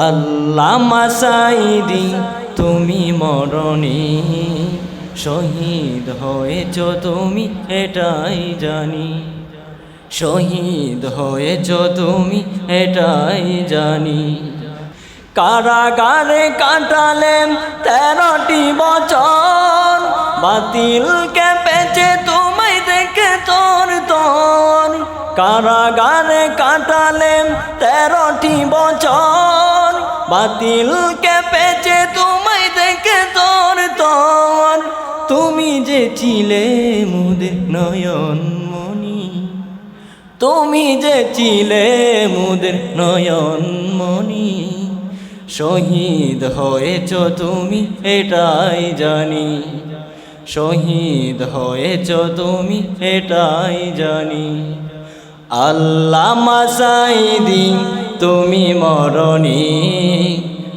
আল্লাহ মাসাইদি তুমি মরণে শহীদ হয়েছ, তুমি এটাই জানি। শহীদ হয়েছ, তুমি এটাই জানি। কারাগারে কাটালেন তেরোটি বছর বাতিলকে পেছে তোমায় দেখে তোর তোর। কারাগারে কাটালেন তেরোটি বছর বাতিলকে পেছে তোমায় দেখে তোর তোর। তুমি যে ছিলে মুদের নয়ন মনি তুমি যে ছিলে মুদের নয়ন মনি শহীদ হয়েছ তুমি এটাই জানি, শহীদ হয়েছ তুমি এটাই জানি। আল্লাহ মাসাইদি, তুমি মরণি।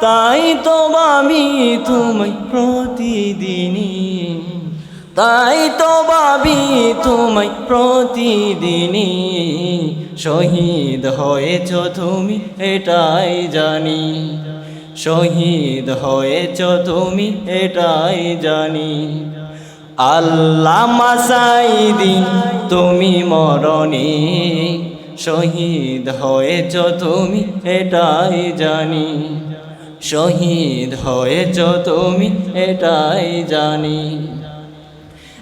তাই তো আমি তুমি প্রতিদিনই তাই তো ভাবি তোমায় প্রতিদিনই শহীদ হয়েছ তুমি, এটাই জানি। শহীদ হয়েছ তুমি, এটাই জানি। আল্লাহ মাসাইদি তুমি মরণি। শহীদ হয়েছ তুমি, এটাই জানি। শহীদ হয়েছ তুমি, এটাই জানি।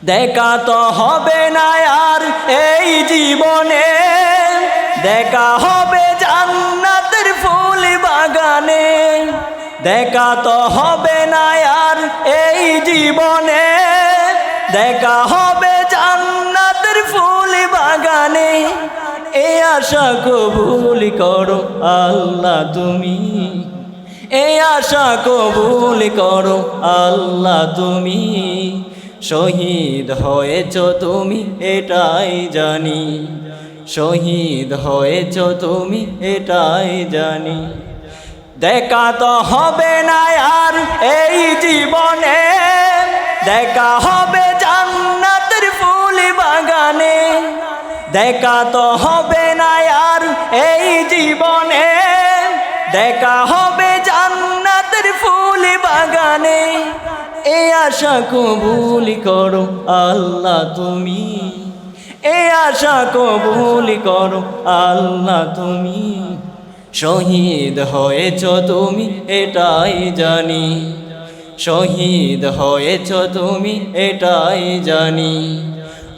দেখা তো হবে না আর এই জীবনে। দেখা হবে জান্নাতের ফুল বাগানে। দেখা তো হবে না আর এই জীবনে। দেখা হবে জান্নাতের ফুল বাগানে। এ আশা কবুল করো আল্লাহ তুমি। এ আশা কবুল করো, আল্লাহ তুমি শহীদ হয়েছ তুমি, এটাই জানি। শহীদ হয়েছ তুমি, এটাই জানি। দেখা তো হবে না আর এই জীবনে, দেখা হবে জান্নাতের ফুল বাগানে। দেখা তো হবে না আর এই জীবনে দেখা হবে জান্নাতের ফুল বাগানে। এ আশা কবুল করো আল্লাহ তুমি। এ আশা কবুল করো আল্লাহ তুমি। শহীদ হয়েছ তুমি, এটাই জানি। শহীদ হয়েছ তুমি, এটাই জানি।